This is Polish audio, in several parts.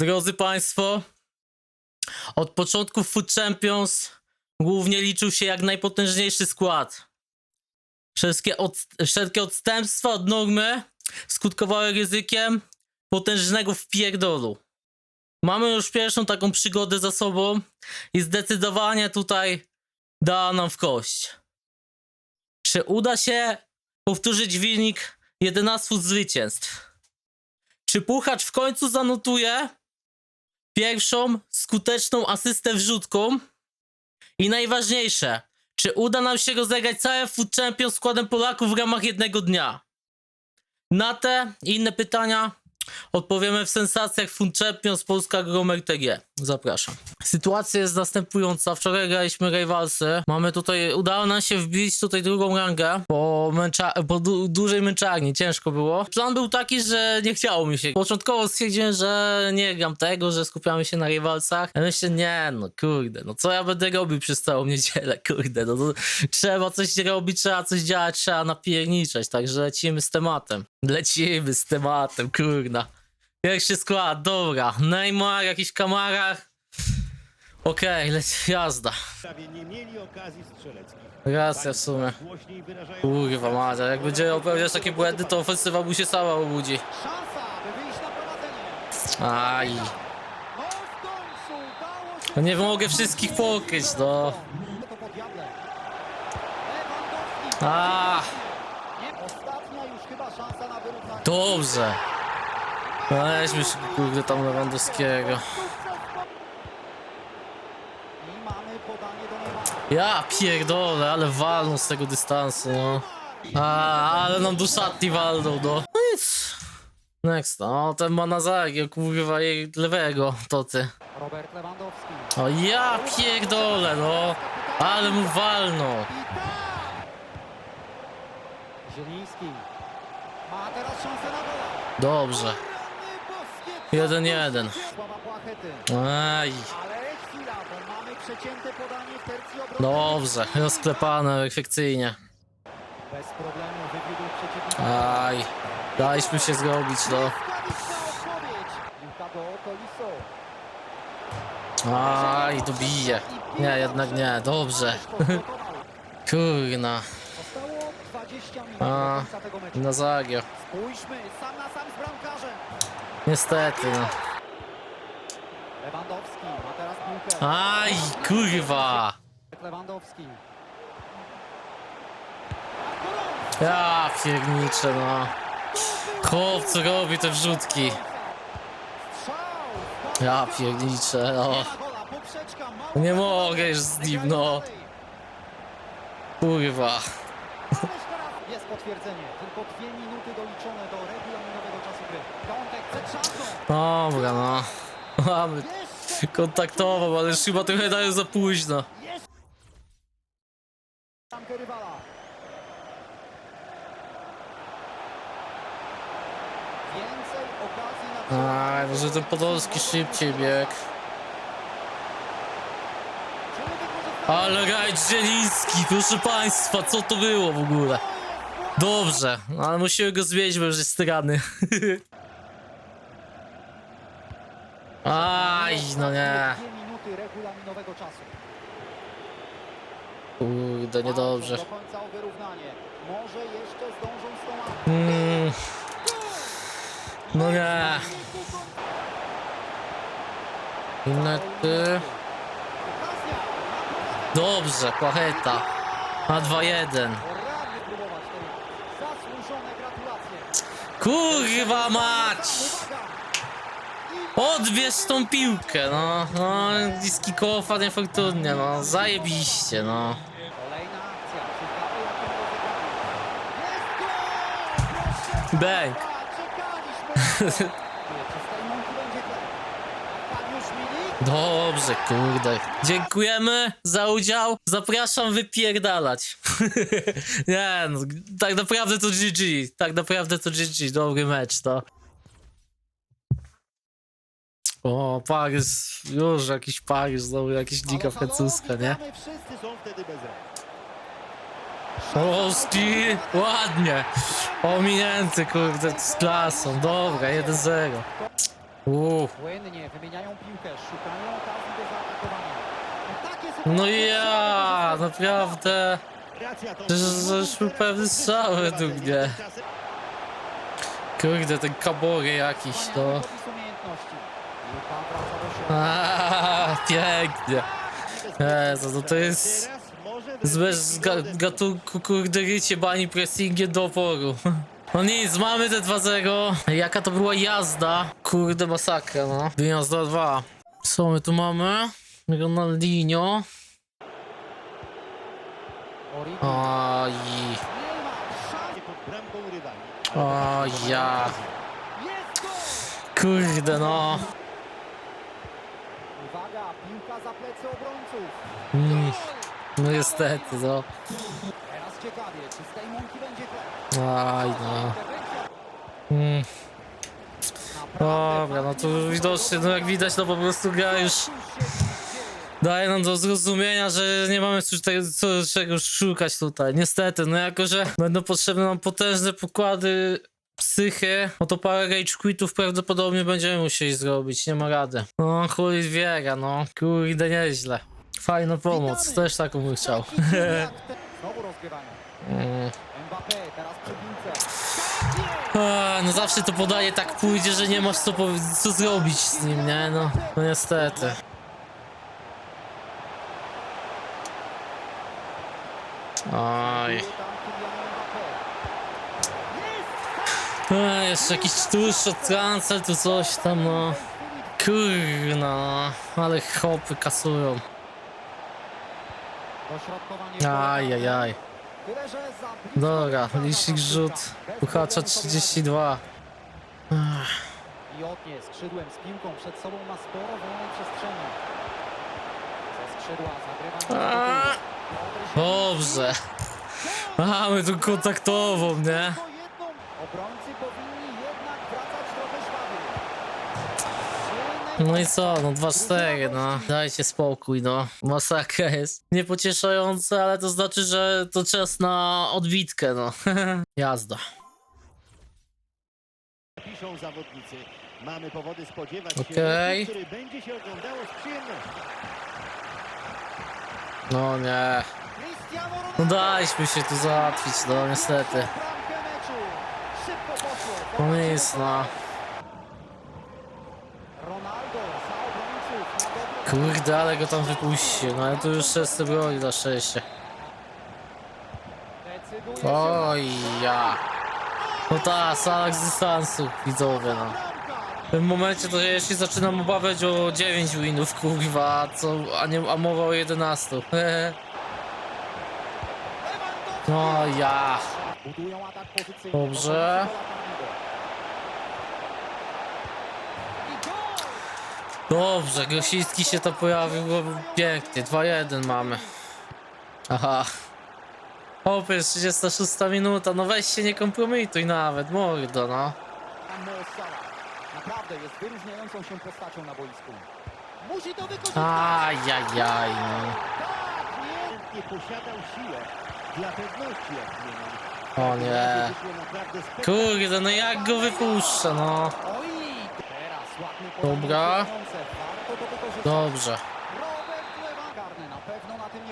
Drodzy Państwo, od początku Food Champions głównie liczył się jak najpotężniejszy skład. Wszystkie od, wszelkie odstępstwa od normy skutkowały ryzykiem potężnego wpierdolu. Mamy już pierwszą taką przygodę za sobą i zdecydowanie tutaj dała nam w kość. Czy uda się powtórzyć wynik 11 zwycięstw? Czy Puchacz w końcu zanotuje pierwszą skuteczną asystę wrzutką? I najważniejsze, czy uda nam się rozegrać całe Food Champions składem Polaków w ramach jednego dnia? Na te i inne pytania odpowiemy w sensacjach Food Champions Polska Gromer TG. Zapraszam. Sytuacja jest następująca. Wczoraj graliśmy Rivalsy. Mamy tutaj, udało nam się wbić tutaj drugą rangę po, męcza, po du dużej męczarni. Ciężko było. Plan był taki, że nie chciało mi się. Początkowo stwierdziłem, że nie gram tego, że skupiamy się na Rivalsach. Ja myślę, nie no kurde, no co ja będę robił przez całą niedzielę, kurde, no trzeba coś robić, trzeba coś działać, trzeba napierniczać, także lecimy z tematem. Lecimy z tematem, kurna. Pierwszy skład, dobra. Neymar, jakiś kamarach. Okej, leć jazda. prawie nie mieli okazji. Racja w sumie. Głośniej wyrażają Kurwa Madzia, jak będzie popełniać takie błędy, to ofensywa mu się sama obudzi. Szansa, by wyjść na prowadzenie. Aj. No się. Nie mogę wszystkich pokryć, no. A, dobrze. Weźmy się, kurde, tam Lewandowskiego. Ja pierdolę, ale walną z tego dystansu, no. A, ale nam do szatni walną, no. No nic. Next, no, ten ma na zagi, kurwa, jej lewego, to ty. Robert Lewandowski. O ja pierdolę, no. Ale mu tak! Zieliński. Ma teraz szansę na gola. Dobrze. Jeden, jeden. Aj. Dobrze, rozklepane efekcyjnie. Aj. Daliśmy się zrobić, no. Aj, dobije. Nie, jednak nie, dobrze. Kurna. Zostało 20 minut A. Na zagio. Spójrzmy, sam na. Niestety, no. Lewandowski ma teraz piłkę. Aj, kurwa. Lewandowski. Ja pierniczę, no. Chłop, co robi te wrzutki. Strzał. Ja pierniczę, no. Nie gola, poprzeczka, mogę już z nim, no. Kurwa. Jest potwierdzenie. Tylko dwie minuty doliczone do regulaminowego czasu gry. Dobra, no. Mamy kontaktował, ale już chyba trochę dają za późno. Aj, może ten Podolski szybciej bieg. Ale rajd Zieliński, proszę państwa, co to było w ogóle? Dobrze, no ale musimy go zmienić, bo już jest strany. Aj, no nie. Dwie minuty regulaminowego czasu. Kurde, niedobrze. Do końca o wyrównanie. Może jeszcze zdążą z tą akcją. Mm. No nie. Inety. Dobrze, Płacheta. Na 2-1. Poradnie próbować tej zasłużone gratulacje. Kurwa mać! Odbierz tą piłkę, no. No, diski kofa niefortunnie, no. Zajebiście, no. Bang. Dobrze, kurde. Dziękujemy za udział. Zapraszam wypierdalać. Nie, no, tak naprawdę to GG. Tak naprawdę to GG. Dobry mecz, to. O, Paryż, już jakiś Paryż, znowu jakaś liga francuska, nie? Polski, ładnie. Ominięty, kurde, z klasą. Dobra, 1-0. Uuu. Płynnie wymieniają piłkę, szukają okazji do zaatakowania. No ja, naprawdę. Zeszły pewny strzał według mnie. Kurde, ten kabory jakiś, no. Popis umiejętności. Piłka wraca do środka. Aaa, pięknie. Jezu, no to jest może z ga gatunku kurde rycie bani pressingiem do oporu. No nic, mamy te 2-0. Jaka to była jazda? Kurde masakra, no. Jazda 2. Co my tu mamy? Ronaldinho. Oj. Neymar, szans. pod bramką rywali. O ja. Kurde no. Piłka za plecy obrońców. Mm, no niestety, no. Teraz ciekawie, czy z tej mąki będzie chleb. Aj no. Mm, dobra, no to widocznie, no jak widać, no po prostu gra już daje nam do zrozumienia, że nie mamy tego, co, czego szukać tutaj. Niestety, no jako, że będą potrzebne nam potężne pokłady psychy, no to parę rage quitów prawdopodobnie będziemy musieli zrobić, nie ma rady. No, chuj wiera, no, kurde, nieźle. Fajna pomoc, też taką bym chciał. Znowu rozgrywanie. Mm. Mbappé teraz przy piłce. A, no zawsze to podaje tak pójdzie, że nie masz co, powie- co zrobić z nim, nie? No, no niestety. Oj. Tam Kylian Mbappé. Jest! A, jeszcze jakiś tuż od transfer, tu coś tam, no. Kurna, ale hopy kasują. Ajajaj. Dobra, licznik rzut. Puchacza problemu powinna 32. I otnie skrzydłem z piłką przed sobą ma sporo wolnej przestrzeni. Ze skrzydła zagrywa Dobrze. Mamy tu kontaktową, nie? Obrońcy powinni jednak wracać trochę żwawiej. No i co, no 2-4, no. Dajcie spokój, no. Masakra jest. Niepocieszające, ale to znaczy, że to czas na odbitkę, no. Jazda. Piszą zawodnicy. Mamy powody spodziewać się, meczu, który będzie się oglądało z przyjemnością. No nie. No daliśmy się tu załatwić, no niestety. Bramkę meczu. Szybko poszło. No nic, no. Ronaldo za obrońców. Na dobre Kurde, ale go tam wypuścił, no ale tu już wszyscy broni na szczęście. Oj, ja. No ta, salak z dystansu, widzowie, no. W tym momencie to ja się zaczynam obawiać o 9 winów, kurwa, co, a, nie, a mowa o 11. No ja. Dobrze. I gol! Dobrze, Grosicki się to pojawił, bo pięknie, 2-1 mamy. Aha. Opie, 36 minuta, no weź się nie kompromituj nawet, mordo, no. Naprawdę jest wyróżniającą się postacią na boisku. Musi to wykorzystać. Ajajaj, no. Tak, nie. Posiadał siłę. Dla pewności jak nie O nie. Kurde, no jak go wypuszczę, no. Dobra.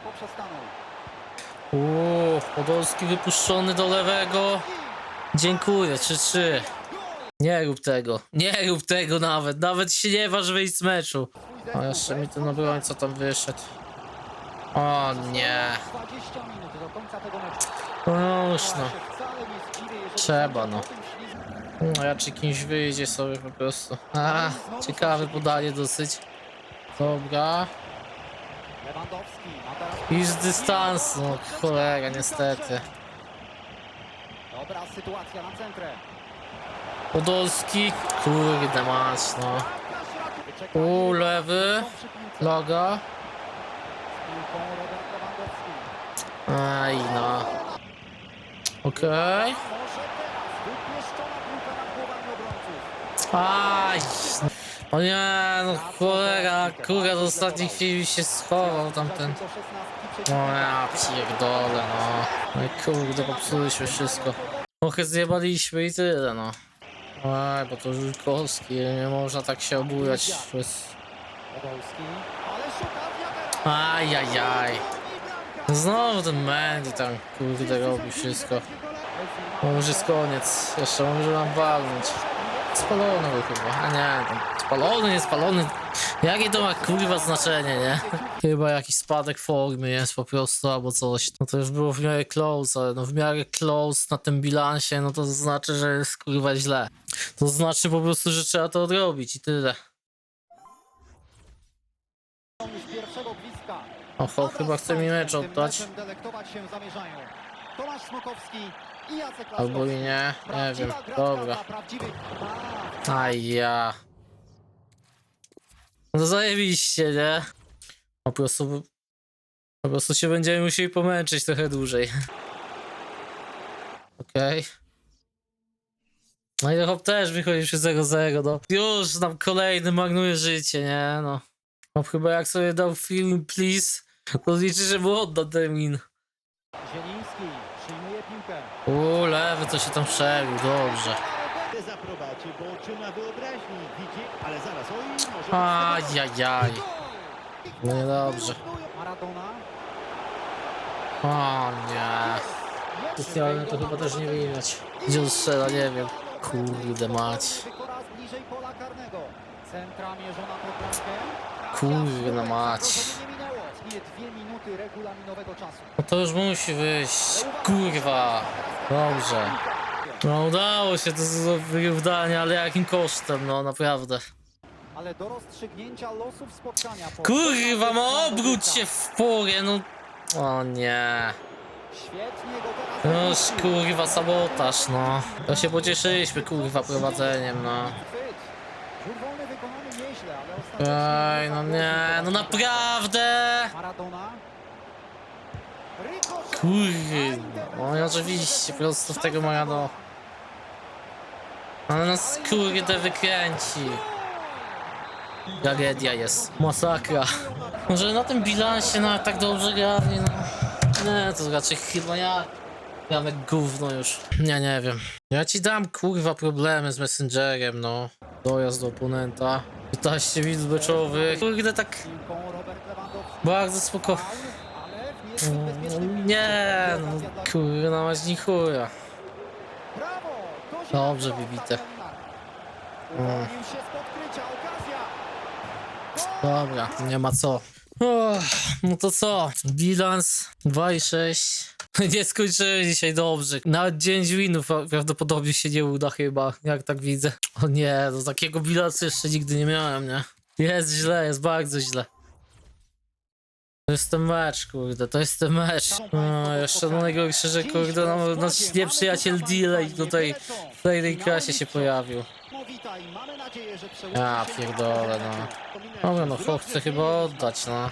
Poprzestaną. Uuu, Podolski wypuszczony do lewego. Dziękuję, 3-3. Nie rób tego, nie rób tego nawet, nawet się nie waż wyjść z meczu. O, jeszcze mi ten obrońca tam wyszedł. O nie. 20 minut do końca tego meczu. No już no. Trzeba, no. No, Raczej kimś wyjdzie sobie po prostu. A, ciekawe podanie dosyć. Dobra. Lewandowski ma teraz I z dystansu, no cholera, niestety. Dobra sytuacja na centrę. Podolski, kurde mać, no. U, lewy. Loga. Piłką Robert Lewandowski. Aj, no. Okej. Może teraz wypieszczona piłka nad głowami obrońców. Aj. O nie, no cholera, kurde, do ostatniej chwili się schował tamten. 16 No ja pierdolę, no. No i kurde, popsuliśmy wszystko. Trochę zjebaliśmy i tyle, no. Aj, bo to Żurkowski, nie można tak się obujać. Teraz. Ajajaj. Znowu ten Mendy tam kurde robi wszystko. No już jest koniec. Jeszcze może nam walnąć. Spalony chyba. A nie, tam spalony, nie spalony. Jakie to ma kurwa znaczenie, nie? Chyba jakiś spadek formy jest po prostu albo coś. No to już było w miarę close, ale no w miarę close na tym bilansie, no to znaczy, że jest kurwa źle. To znaczy po prostu, że trzeba to odrobić i tyle. Oho, chyba chce mi mecz oddać. Tomasz Smokowski i Jacek nie, nie wiem. Dobra. Aj ja. No zajebiście, nie? Po prostu... Po prostu się będziemy musieli pomęczyć trochę dłużej. Okej. No i Hop też wychodzi przy 0-0, no. Już nam kolejny marnuje życie, nie? No. Hop chyba jak sobie dał film please, to liczy, że mu odda ten win. Zieliński przyjmuje piłkę. Uuu, lewy to się tam przebił, dobrze. Zaprobacie, bo oczy na wyobraźni widzi, ale zaraz, oj, może być Ajajaj. No niedobrze. Maradona. O nie. Specjalnie to chyba też nie widać. Gdzie on strzela, nie wiem. Kurde mać. Tylko raz bliżej pola karnego. Centra mierzona pod bramkę. Kurde mać. Zagrożenie nie minęło. Zbije dwie minuty regulaminowego czasu. No to już musi wyjść. Kurwa. Dobrze. No udało się to z wyrównania, ale jakim kosztem, no naprawdę. Ale do rozstrzygnięcia losów spotkania. po- Kurwa, ma obróć się w porę, no. O nie. Noż kurwa sabotaż, no. To się pocieszyliśmy kurwa prowadzeniem, no. Chwyt. Rzut wolny wykonany nieźle, ale ostatecznie... Ej, no nie, no naprawdę. Kurde, no i oczywiście, prosto w tego Marado. Ale nas kurde wykręci. Tragedia jest. Masakra. Może na tym bilansie nawet tak dobrze grali, no. Nie, to raczej chyba ja. Gramy gówno już. Ja nie wiem. Ja ci dam kurwa problemy z Messengerem, no. Dojazd do oponenta. 15 widzów beczowych. Kurde, tak bardzo spoko. Nie, no kurwa, masz ni chuja. Dobrze wybite. Dobra, nie ma co. No to co? Bilans 2 i 6. Nie skończyłem dzisiaj dobrze. Nawet 9 winów pra- prawdopodobnie się nie uda chyba, jak tak widzę. O nie, no takiego bilansu jeszcze nigdy nie miałem, nie? Jest źle, jest bardzo źle. To jest ten mecz, kurde, to jest ten mecz. No, jeszcze no najgorsze, że kurde, no, nasz nieprzyjaciel Delay tutaj w tej klasie się pojawił. Ja pierdolę, no. Dobra, no chłop chyba oddać, no.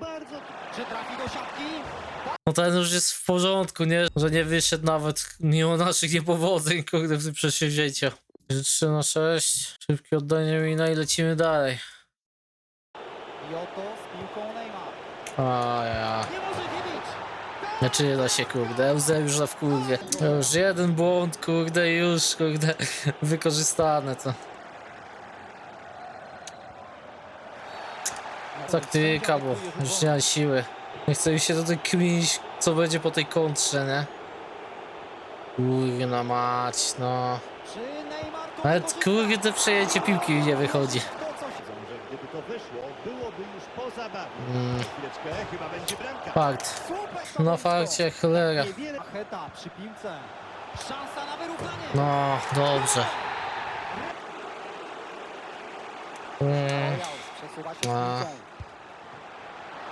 bardzo Że trafi do siatki. No ten już jest w porządku, nie? Że nie wyszedł nawet mimo naszych niepowodzeń, kurde, w tym przedsięwzięciu. 3 na 6, szybkie oddanie mina i lecimy dalej. I oto z piłką Neymar. A ja. Nie może. Znaczy nie da się, kurde, Eusebio już w kurwie. Już jeden błąd, kurde, już, kurde, wykorzystane to. Taktyka, bo już nie ma siły. Nie chcę mi się tutaj kminić, co będzie po tej kontrze, nie? Kurna mać, no. Nawet kurde przejęcie piłki nie wychodzi. Gdyby to wyszło, byłoby już po zabawie. Mm. Za Chwileczkę, chyba będzie bramka. Fakt. To fakcie, cholera. Niewiele Macheta przy piłce. Szansa na wyrównanie. No, dobrze. Mm, przesuwa się z A. piłką.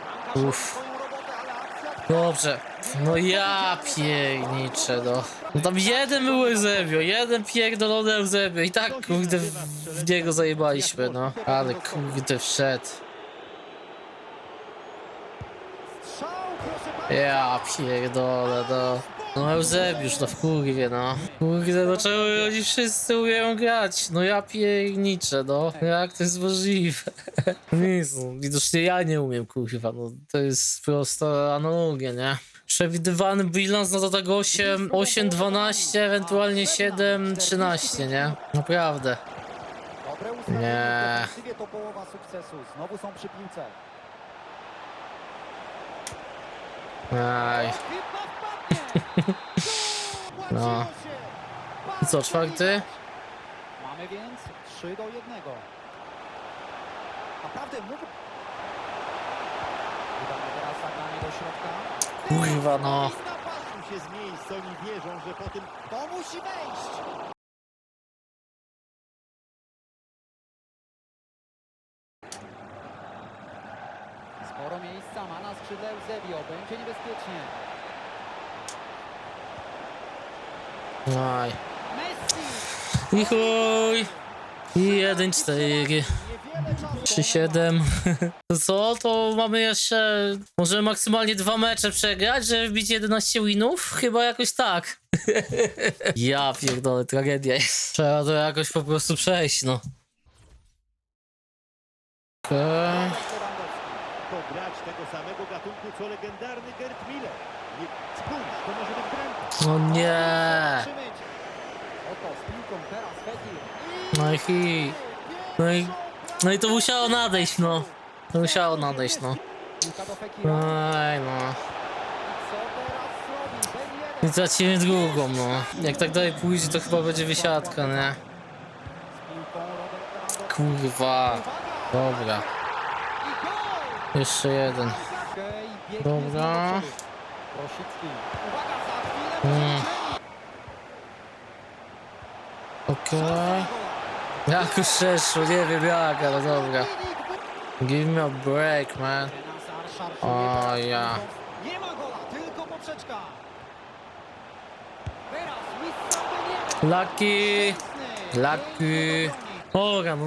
Bramkarz Uff. robi swoją robotę, ale akcja dobrze. No ja pierniczę, no. No tam jeden był Eusebio, jeden pierdolony Eusebio i tak kurde w, w niego zajebaliśmy, no. Ale kurde wszedł. Ja pierdolę, no. No Eusebiusz, no w kurwie, no. Kurde, no czemu oni wszyscy umieją grać? No ja pierniczę, no. Jak to jest możliwe? Nic, no, widocznie ja nie umiem, kurwa, no. To jest prosta analogia, nie? Przewidywany bilans no to tak 8, 8, 12, ewentualnie 7, 13, nie? Naprawdę. Dobre ustawienie Nie. w defensywie to połowa sukcesu. Znowu są przy piłce. Aj. No. I co, czwarty? Mamy więc 3 do 1. Naprawdę mógł... Udane teraz zagranie do środka. Kurwa no. Się z miejsc, oni wierzą, że po tym To musi wejść! Sporo miejsca ma na skrzydle Eusebio. Będzie niebezpiecznie. Aj. I chuj. I 1, 4. niewiele czasu. 3-7. To co? To mamy jeszcze. Może maksymalnie dwa mecze przegrać, żeby wbić 11 winów? Chyba jakoś tak. ja pierdolę, tragedia jest. Trzeba to jakoś po prostu przejść, no. Okej. Lewandowski. To grać tego samego gatunku, co legendarny Gerd Miller. Nie, spójrz, to może być bramka. No nie. Oto z piłką teraz Fekir. No i hi. No i, no i to musiało nadejść, no. To musiało nadejść, no. Piłka do Fekira. Aj, no. Co teraz zrobi? Ben I tracimy drugą, no. Jak tak dalej pójdzie, to chyba będzie wysiadka, nie? Z piłką Robert Lewandowski. Kurwa. Uwaga! Dobra. Jeszcze jeden. Dobra. Mm. Okej. Jak już przeszło, nie wiem jak, ale dobra. Give me a break, man. O, ja. Nie ma gola, tylko poprzeczka. Lucky. Lucky. Dobra, no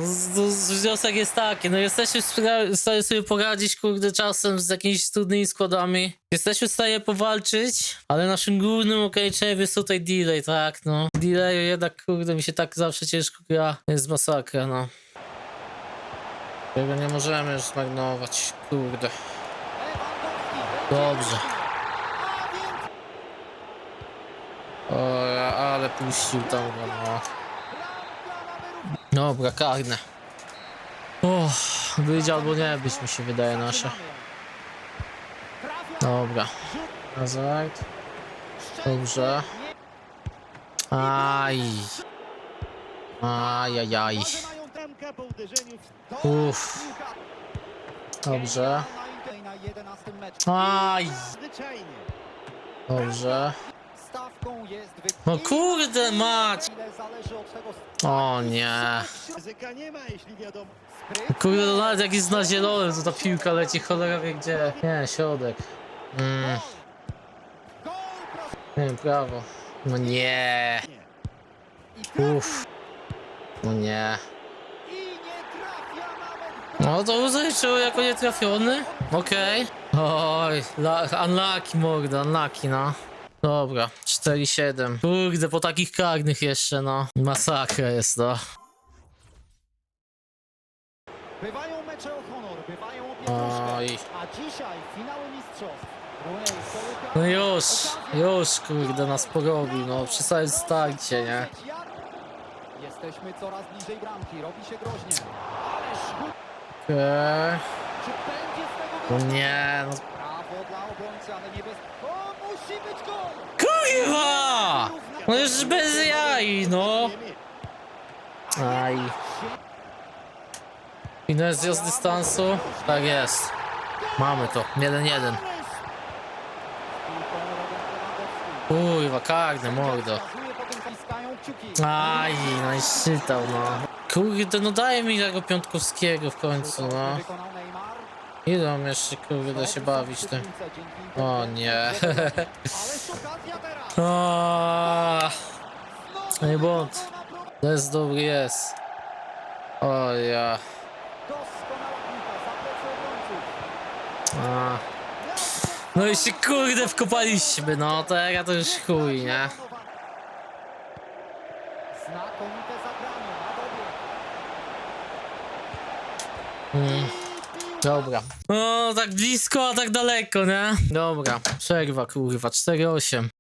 wniosek jest taki, no jesteśmy w stanie sobie poradzić, kurde, czasem z jakimiś trudnymi składami. Jesteśmy w stanie powalczyć, ale naszym głównym ograniczeniem jest tutaj delay, tak, no. Delay jednak, kurde, mi się tak zawsze ciężko gra, jest masakra, no. Tego nie możemy już zmarnować, kurde. Dobrze. O, ale puścił tam go, no. Dobra, karne. O, być albo nie być mi się wydaje nasze. Dobra. Hazard. Dobrze. Aj. Ajajaj. Uff. Dobrze. Aj. Dobrze. No kurde mać. Ile zależy od tego O nie. Kurde, no nawet jak jest na zielonym, to ta piłka leci cholera wie gdzie. Nie, środek. Mm, Gol, proszę. nie prawo. No nie. I trafi. Uff. No nie. I. No to zaliczyło jako nietrafiony. Okej. Oj, unlucky morda, unlucky no. Dobra, 4-7. Kurde, po takich karnych jeszcze no. Masakra jest no. Bywają mecze o honor, bywają o. Oj. A dzisiaj finały mistrzostw. No już, już kurde nas porobił, no przy samym starcie, nie? Jesteśmy coraz bliżej bramki, robi się groźnie. Okej. Nie, no Brawo dla obrońcy, ale nie bez... O, musi być gol! kurwa! No już bez jaj, no. Aj. Finezja z dystansu? Tak jest. Mamy to, 1-1. Kurwa, karny, mordo. Aj, no i czytał, no. Kurde, no daj mi tego Piątkowskiego w końcu, no. Mam jeszcze, kurde, się bawić tym? O nie. No nie błąd. To jest dobry, jest. O ja. A. No i się kurde wkopaliśmy, no to ja to już chuj, nie? Znakomite zagranie, na dobie. Mm. Dobra. O, tak blisko, a tak daleko, nie? Dobra, przerwa, kurwa, 4-8.